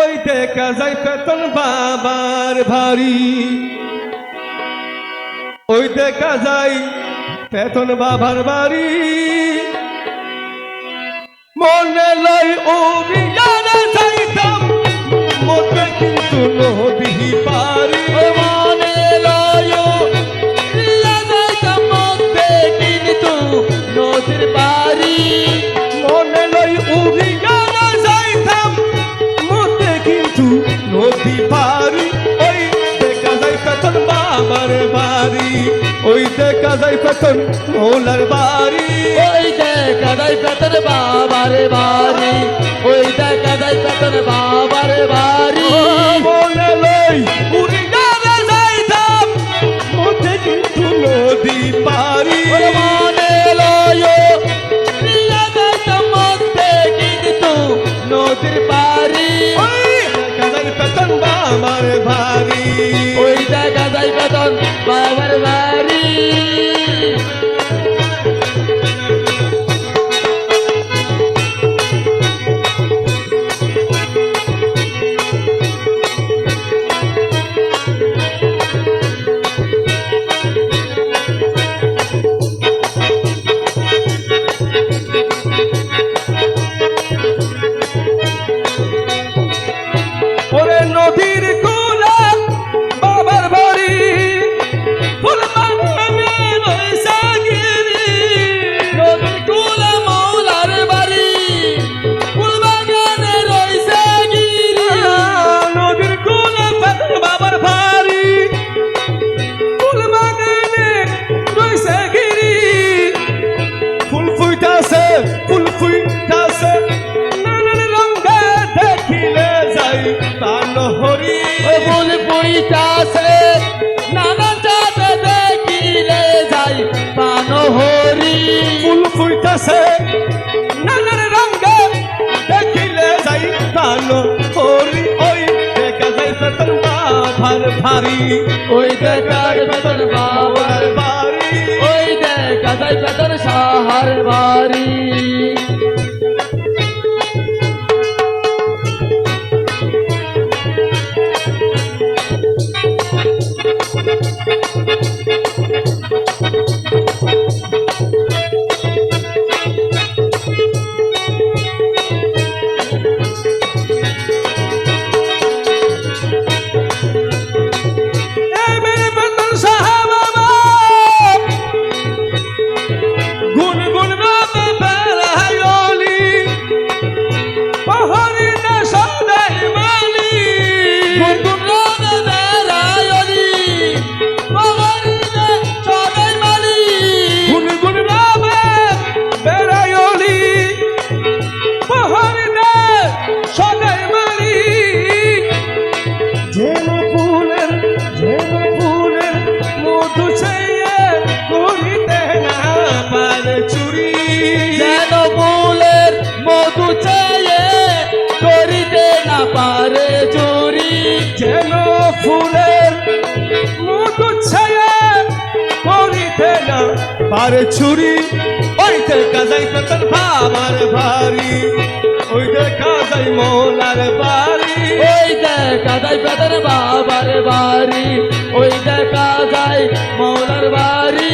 ওই দেখা যায় পেতন বাবার ভারী ওই দেখা যায় পেতন বাবার বাড়ি। মনে লাই অভিযানে যায় পেতন মোলার বাড়ি। ওই দেখা যাই পেতন বাবার বাড়ি। ওই দেখা যাই পেতন বাবার বাড়ি। মনে লই যাইতাম। কিন্তু নদী ফুইতাছে নানান রঙে দেখিলে যাই তান হরি ওই দেখা যাই পেতন বাবার ভারী ওই দেখার বেতন বাবার বাড়ি। ওই দেখা যাই বেতন সাহার বাড়ি। এই পারে ছুরি, ওই দেখা যাই পেতন ভাবার ভারি। ওই দেখা যাই মোলার বাড়ি। ওই দেখা যায় বেদর বাবার বাড়ি। ওই দেখা যায় মৌলার বাড়ি।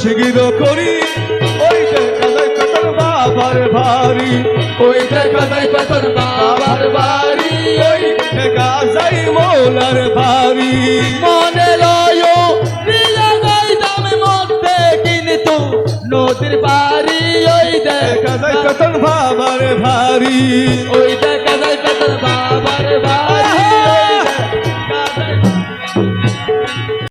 শিগির করি ওই কাদায় কতর বাবার ভারি ওই কাদায় কতর বাবার ভারি ওই গাজাই মোলার। দেখা যায় বাবার ভারী। ওই